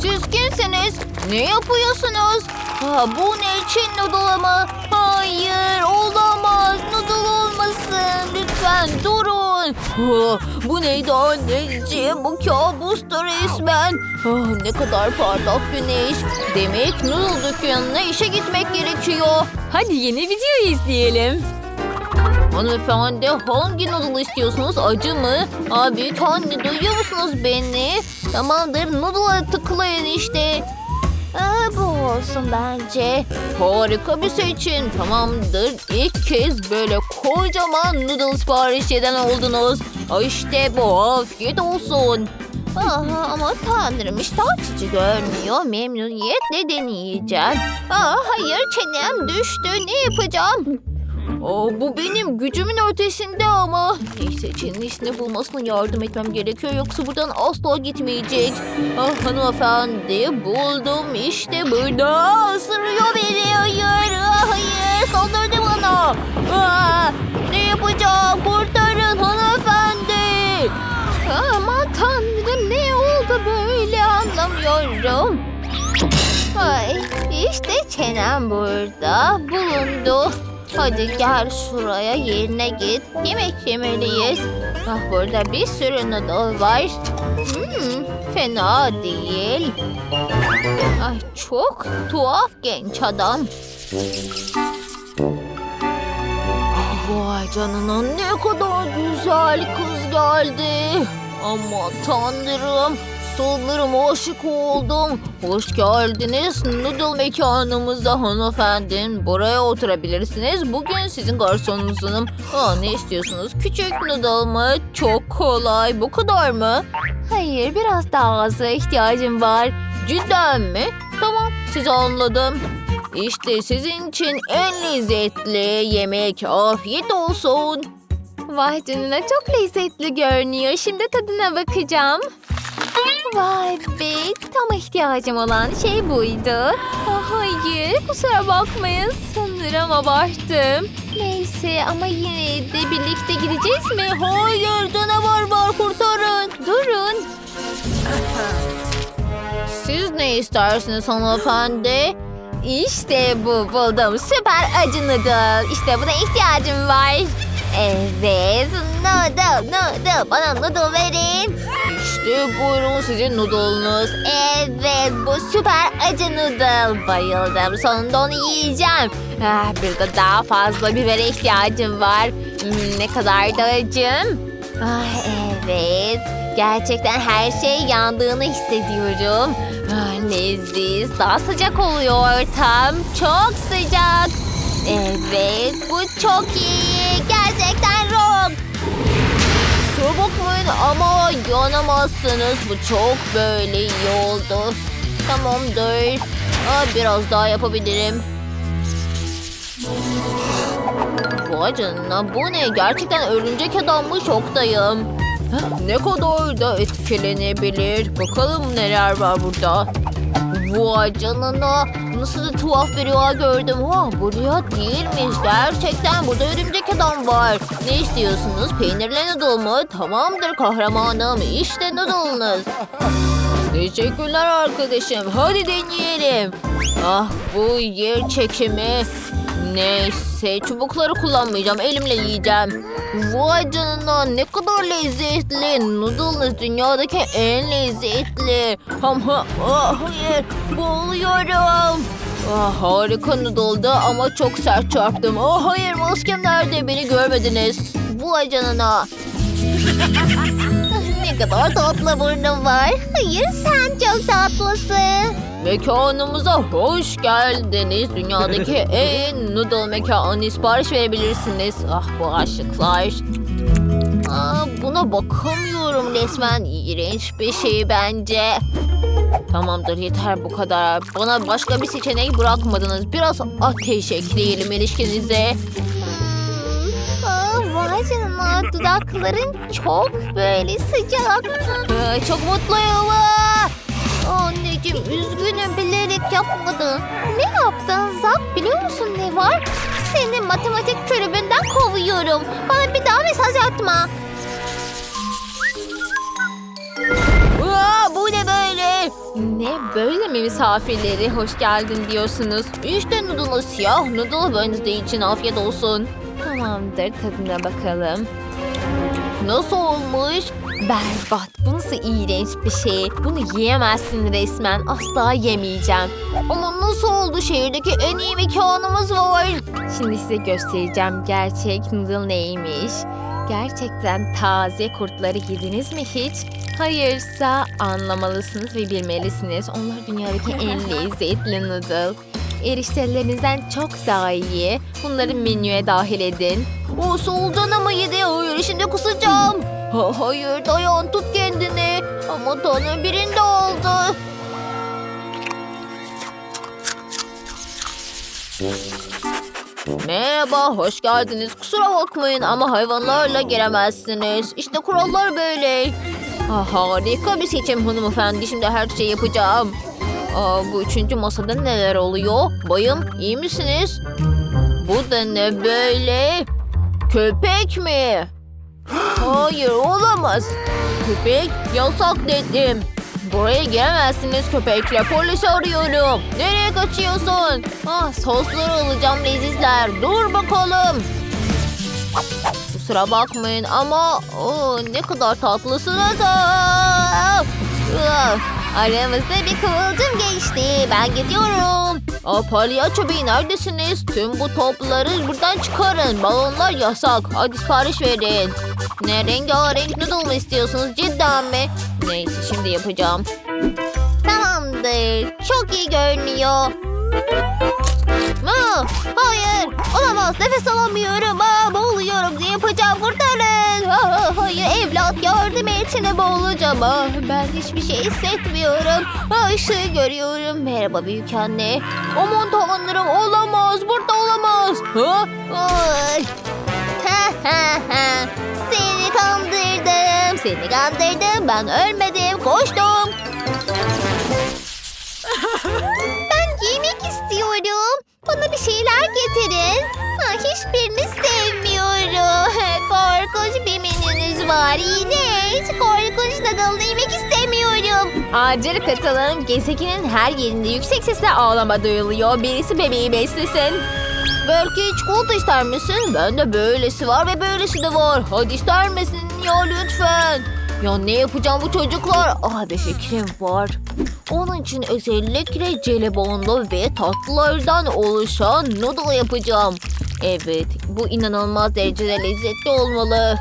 Siz kimsiniz? Ne yapıyorsunuz? Ha, bu ne Çin noodle mı? Hayır olamaz. Noodle olmasın. Lütfen durun. Ha, bu neydi anneciğim? Bu kabustu resmen. Ah, ne kadar parlak güneş. Demek noodle dükkanına işe gitmek gerekiyor. Hadi yeni video izleyelim. Hanımefendi hangi noodle istiyorsunuz? Acı mı? Aa, büyük anne duyuyor musunuz beni? Tamamdır noodle'a tıklayın işte. Aa, bu olsun bence. Harika bir seçim. Tamamdır. İlk kez böyle kocaman noodle sipariş eden oldunuz. İşte bu. Afiyet olsun. Aha, ama tanrım işte açıcı görünüyor. Memnuniyetle deneyeceğim. Aa, hayır çenem düştü. Ne yapacağım? Aa, bu benim gücümün ötesinde ama. Neyse Çin'in iyisini bulmasına yardım etmem gerekiyor yoksa buradan asla gitmeyecek. Ah hanımefendi buldum işte burada ısırıyor beni. Hayır, ah, hayır saldırdı bana. Aa, ne yapacağım kurtarın hanımefendi. Aman tanrım ne oldu böyle anlamıyorum. Ay, işte çenem burada bulundu. Hadi gel şuraya yerine git. Yemek yemeliyiz. Ah burada bir sürü noodle var. Hmm, fena değil. Ay çok tuhaf genç adam. Vay canına ne kadar güzel kız geldi. Ama tanrım sanırım aşık oldum. Hoş geldiniz noodle mekanımıza hanımefendi. Buraya oturabilirsiniz. Bugün sizin garsonunuzum. Aa, ne istiyorsunuz? Küçük noodle mı? Çok kolay. Bu kadar mı? Hayır biraz daha aza ihtiyacım var. Cidden mi? Tamam sizi anladım. İşte sizin için en lezzetli yemek afiyet olsun. Vay canına çok lezzetli görünüyor. Şimdi tadına bakacağım. Vay be tam ihtiyacım olan şey buydu. Hayır kusura bakmayın sanırım abarttım. Neyse ama yine de birlikte gideceğiz mi? Hayır canavar var kurtarın. Durun. Siz ne istersiniz hanımefendi? İşte bu buldum süper acı noodle. İşte buna ihtiyacım var. Evet noodle noodle bana noodle verin. İşte buyurun sizin noodle'ınız. Evet bu süper acı noodle. Bayıldım sonunda onu yiyeceğim. Ah, bir de daha fazla bibere ihtiyacım var. Hmm, ne kadar da acım. Ah, evet gerçekten her şey yandığını hissediyorum. Ah, leziz daha sıcak oluyor ortam. Çok sıcak. Evet bu çok iyi. Bakmayın ama yanamazsınız. Bu çok böyle iyi oldu. Tamamdır. Aa, biraz daha yapabilirim. Vay canına bu ne? Gerçekten örümcek adam mı? Ne kadar da etkilenebilir. Bakalım neler var burada. Vay canına. Nasıl da tuhaf bir rüya gördüm. Ha, bu rüya değilmiş. Gerçekten burada örümcek adam var. Ne istiyorsunuz? Peynirli noodle mu? Tamamdır kahramanım. İşte noodle'ınız. Teşekkürler arkadaşım. Hadi deneyelim. Ah bu yer çekimi. Neyse çubukları kullanmayacağım. Elimle yiyeceğim. Vay canına ne kadar lezzetli. Noodle'ınız dünyadaki en lezzetli. Ama ah, hayır boğuluyorum. Ah, harika noodle'dı ama çok sert çarptım. Ah, hayır maskem nerede beni görmediniz. Vay canına. ne kadar tatlı burnum var. Hayır sen çok tatlısın. Mekanımıza hoş geldiniz. Dünyadaki en noodle mekanı sipariş verebilirsiniz. Ah bu aşıklar. Aa, buna bakamıyorum resmen. İğrenç bir şey bence. Tamamdır yeter bu kadar. Bana başka bir seçenek bırakmadınız. Biraz ateş ekleyelim ilişkinize. Aa, vay canına dudakların çok böyle sıcak. Ee, çok mutluyum. Aa! Anneciğim üzgünüm bilerek yapmadım. Ne yaptın Zak biliyor musun ne var? Seni matematik kulübünden kovuyorum. Bana bir daha mesaj atma. Aa, bu ne böyle? Ne böyle mi misafirleri hoş geldin diyorsunuz? İşte noodle'ı siyah noodle Wednesday için afiyet olsun. Tamamdır tadına bakalım. Nasıl olmuş? Berbat. Bu nasıl iğrenç bir şey. Bunu yiyemezsin resmen. Asla yemeyeceğim. Ama nasıl oldu? Şehirdeki en iyi mekanımız var. Şimdi size göstereceğim gerçek noodle neymiş. Gerçekten taze kurtları yediniz mi hiç? Hayırsa anlamalısınız ve bilmelisiniz. Onlar dünyadaki en lezzetli noodle. Eriştelerinizden çok daha iyi. Bunları menüye dahil edin. O soldan ama yedi. Hayır şimdi kusacağım. Ha, hayır dayan tut kendini. Ama tanrım birinde oldu. Merhaba, hoş geldiniz. Kusura bakmayın ama hayvanlarla giremezsiniz. İşte kurallar böyle. Ah, harika bir seçim hanımefendi. Şimdi her şeyi yapacağım. Aa, bu üçüncü masada neler oluyor? Bayım, iyi misiniz? Bu da ne böyle? Köpek mi? Hayır, olamaz. Köpek, yasak dedim. Buraya giremezsiniz köpekle. Polisi arıyorum. Nereye kaçıyorsun? Ah, sosları alacağım lezizler. Dur bakalım. Kusura bakmayın ama o ne kadar tatlısınız. Aa! Ah, Aramızda bir kıvılcım geçti. Ben gidiyorum. Aa, palyaço bey neredesiniz? Tüm bu topları buradan çıkarın. Balonlar yasak. Hadi sipariş verin. Ne rengarenk noodle mu istiyorsunuz cidden mi? Neyse şimdi yapacağım. Tamamdır. Çok iyi görünüyor. Hayır. Olamaz. Nefes alamıyorum. Aa, boğuluyorum. Yapacağım? Kurtarın. Aa, hayır evlat yardım et. Seni boğulacağım. Aa, ben hiçbir şey hissetmiyorum. Aa, ışığı görüyorum. Merhaba büyük anne. Aman tanrım olamaz. Burada olamaz. Seni kandırdım. Seni kandırdım. Ben ölmedim. Koştum. Hiçbirini sevmiyorum. Korkunç bir menünüz var. İğrenç. Korkunç noodle yemek istemiyorum. Acil katılım. Gezegenin her yerinde yüksek sesle ağlama duyuluyor. Birisi bebeği beslesin. Belki çikolata ister misin? Bende böylesi var ve böylesi de var. Hadi ister misin ya lütfen? Ya ne yapacağım bu çocuklar? Ah bir fikrim var. Onun için özellikle jelibonlu ve tatlılardan oluşan noodle yapacağım. Evet, bu inanılmaz derecede lezzetli olmalı.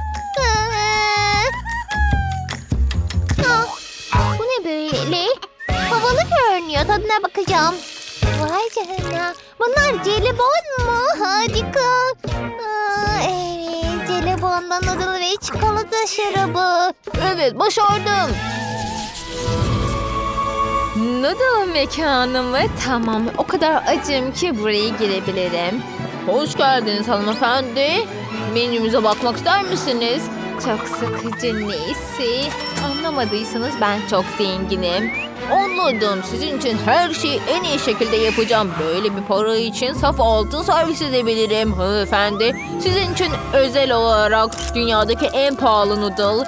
Ah, bu ne böyle? Havalı görünüyor. Tadına bakacağım. Vay canına. Bunlar jelibon mu? Harika. Aa, evet. Jelibondan noodle ve çikolata şarabı. Evet başardım. Noodle mekanı mı? Tamam. O kadar acım ki buraya girebilirim. Hoş geldiniz hanımefendi. Menümüze bakmak ister misiniz? Çok sıkıcı neyse. Anlamadıysanız ben çok zenginim. Anladım. Sizin için her şeyi en iyi şekilde yapacağım. Böyle bir para için saf altın servis edebilirim hanımefendi. Sizin için özel olarak dünyadaki en pahalı noodle.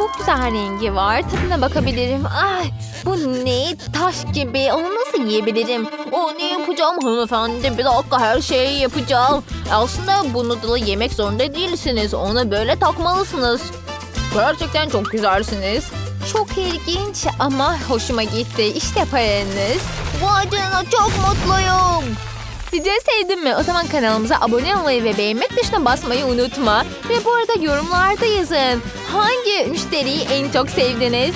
Çok güzel rengi var. Tadına bakabilirim. Ay, bu ne? Taş gibi. Onu nasıl yiyebilirim? O ne yapacağım hanımefendi? Bir dakika her şeyi yapacağım. Aslında bu noodle'ı yemek zorunda değilsiniz. Onu böyle takmalısınız. Gerçekten çok güzelsiniz. Çok ilginç ama hoşuma gitti. İşte paranız. Vay canına çok mutluyum. Videoyu sevdin mi? O zaman kanalımıza abone olmayı ve beğenmek dışında basmayı unutma. Ve bu arada yorumlarda yazın. Hangi müşteriyi en çok sevdiniz?